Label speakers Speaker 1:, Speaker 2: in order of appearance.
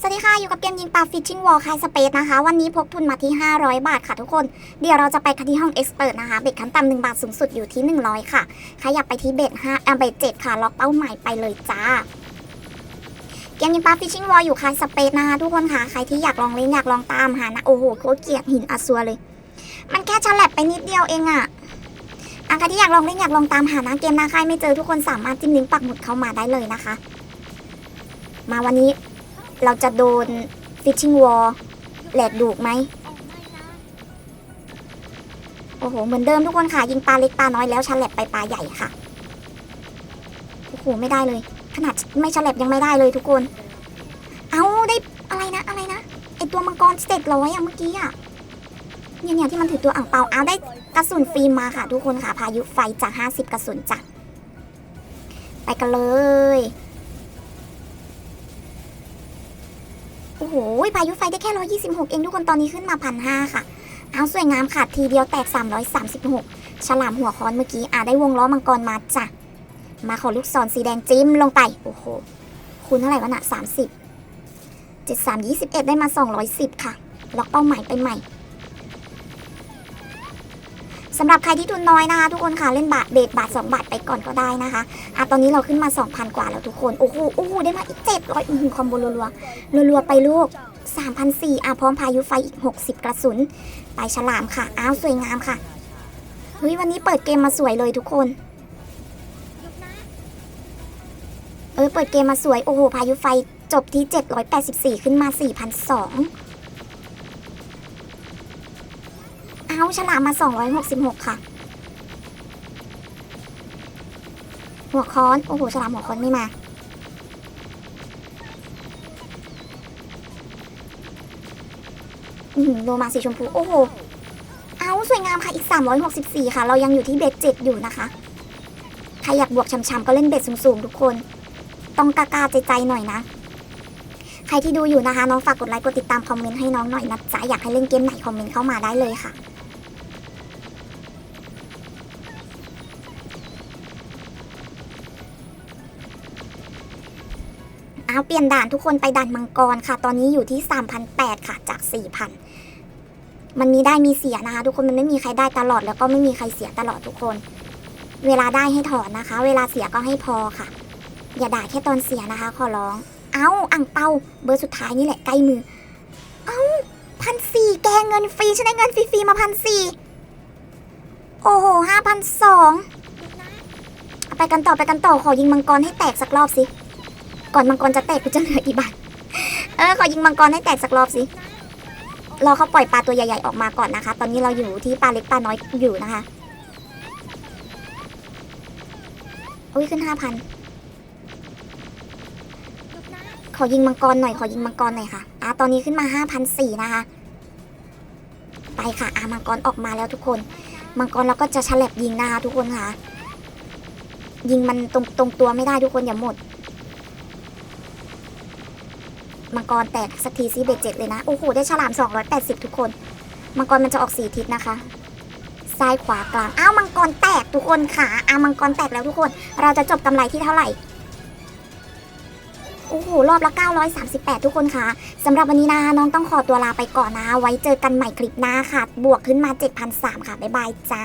Speaker 1: สวัสดีค่ะ อยู่กับเกมยิงปลา Fishing Wall คายสเปซนะคะ วันนี้พกทุนมาที่ 500 บาทค่ะทุกคน เดี๋ยวเราจะไปกันที่ห้องเอ็กซ์เนะคะ เบ็ดขั้นต่ำ1บาทสูงสุดอยู่ที่ 100 ค่ะใครอยากไปที่เบ็ด5อ่าเบ็ด7ค่ะ ล็อกเป้าหมายไปเลยจ้า เกมยิงปลา Fishing Wall อยู่คายสเปซนะคะทุกคนค่ะ ใครที่อยากลองเล่นอยากลองตามหานะ โอ้โหโคเกลียดหินอาซัวเลย มันแค่ฉลับไปนิดเดียวเองอะอะใครที่อยากลองเล่นอยากลองตามหานะเกมนาใครไม่เจอทุกคนสามารถจิ้มลิงก์ปักหมุดเข้ามาได้เลยนะคะ มาวันนี้ เราจะโดน fishing wall แหลกดูกไหม โอ้โห เหมือนเดิมทุกคนค่ะ ยิงปลาเล็กปลาน้อยแล้วฉลับไปปลาใหญ่ค่ะ โอ้โห ไม่ได้เลย ขนาดไม่ฉลับยังไม่ได้เลยทุกคน เอาได้อะไรนะอะไรนะไอตัวมังกรเจ็ดร้อยอะเมื่อกี้อะเนี่ยเนี่ยที่มันถือตัวอ่างเปาเอาได้กระสุนฟิล์มมาค่ะ ทุกคนค่ะ พายุไฟจากห้าสิบกระสุนจ้ะไปกันเลย โอ้โหพายุไฟได้แค่ 126 เองทุกคนตอนนี้ขึ้นมาพันห้าค่ะ เอาสวยงามค่ะทีเดียวแตก 336 ฉลามหัวค้อนเมื่อกี้อ่าได้วงล้อมังกรมาจ้ะ มาขอลูกศรสีแดงจิ้มลงไป โอ้โห คูณเท่าไหร่วะน่ะ30 73 21 ได้มา 210 ค่ะ ล็อกเป้าหมายไปใหม่ สำหรับใครที่ทุนน้อยนะคะ ทุกคนค่ะเล่นบาทเบสบาท 2 บาทไปก่อนก็ได้นะคะอะตอนนี้เราขึ้นมา 2,000 กว่าแล้วทุกคน โอ้โหโอ้โหได้มาอีก700อือหือคอมโบรัวๆรัวไปลูก3,400อะพร้อมพายุไฟอีก 60 กระสุน ไปฉลามค่ะ อ้าว สวยงามค่ะเฮ้ยวันนี้เปิดเกมมาสวยเลยทุกคน เออเปิดเกมมาสวย โอ้โหพายุไฟจบที่ 784 ขึ้นมา4,200าฉลามมา 266 ค่ะ หัวค้อน โอ้โห ฉลามหัวค้อนไม่มา อืมโลมาสีชมพู โอ้โห เอาสวยงามค่ะ อีก 364 ค่ะ เรายังอยู่ที่เบ็ดเจ็ดอยู่นะคะ ใครอยากบวกช้ำๆก็เล่นเบ็ดสูงๆ ทุกคน ต้องกล้าๆใจๆหน่อยนะใครที่ดูอยู่นะคะ น้องฝากกดไลค์กดติดตามคอมเมนต์ให้น้องหน่อยนะจ๊ะอยากให้เล่นเกมไหนคอมเมนต์เข้ามาได้เลยค่ะ อาเปลี่ยนด่านทุกคนไปด่านมังกรค่ะ ตอนนี้อยู่ที่3,800ค่ะจาก 4,000 มันมีได้มีเสียนะคะ ทุกคนมันไม่มีใครได้ตลอด แล้วก็ไม่มีใครเสียตลอดทุกคน เวลาได้ให้ถอนนะคะ เวลาเสียก็ให้พอค่ะ อย่าด่าแค่ตอนเสียนะคะ ขอร้อง เอาอ่างเปาเบอร์สุดท้ายนี่แหละใกล้มือ เอาพันสี่แกเงินฟรีฉันได้เงินฟรีๆมาพันสี่โอ้โหห้าพันสองไปกันต่อไปกันต่อขอยิงมังกรให้แตกสักรอบสิ ก่อนมังกรจะแตกกูจะเหลือกี่บาท เออขอยิงมังกรให้แตกสักรอบสิ รอเขาปล่อยปลาตัวใหญ่ๆออกมาก่อนนะคะ ตอนนี้เราอยู่ที่ปลาเล็กปลาน้อยอยู่นะคะอุ้ยขึ้นห้าพันขอยิงมังกรหน่อยขอยิงมังกรหน่อยค่ะ อะตอนนี้ขึ้นมาห้าพันสี่นะคะ ไปค่ะอะมังกรออกมาแล้วทุกคน มังกรเราก็จะฉลับยิงนะคะทุกคนค่ะ ยิงมันตรงตรงตัวไม่ได้ทุกคนอย่าหมด มังกรแตกสักทีซิเบจเจ็ดเลยนะ โอ้โห ได้ฉลาม 280 ทุกคน มังกรมันจะออกสีทิศนะคะ ซ้ายขวากลาง อ้าว มังกรแตกทุกคนค่ะอ้าวมังกรแตกแล้วทุกคน เราจะจบกำไรที่เท่าไหร่ โอ้โห รอบละ 938 ทุกคนค่ะสำหรับวันนี้นะน้องต้องขอตัวลาไปก่อนนะ ไว้เจอกันใหม่คลิปหน้าค่ะ บวกขึ้นมา 7,003ค่ะ บ๊ายบายจ้า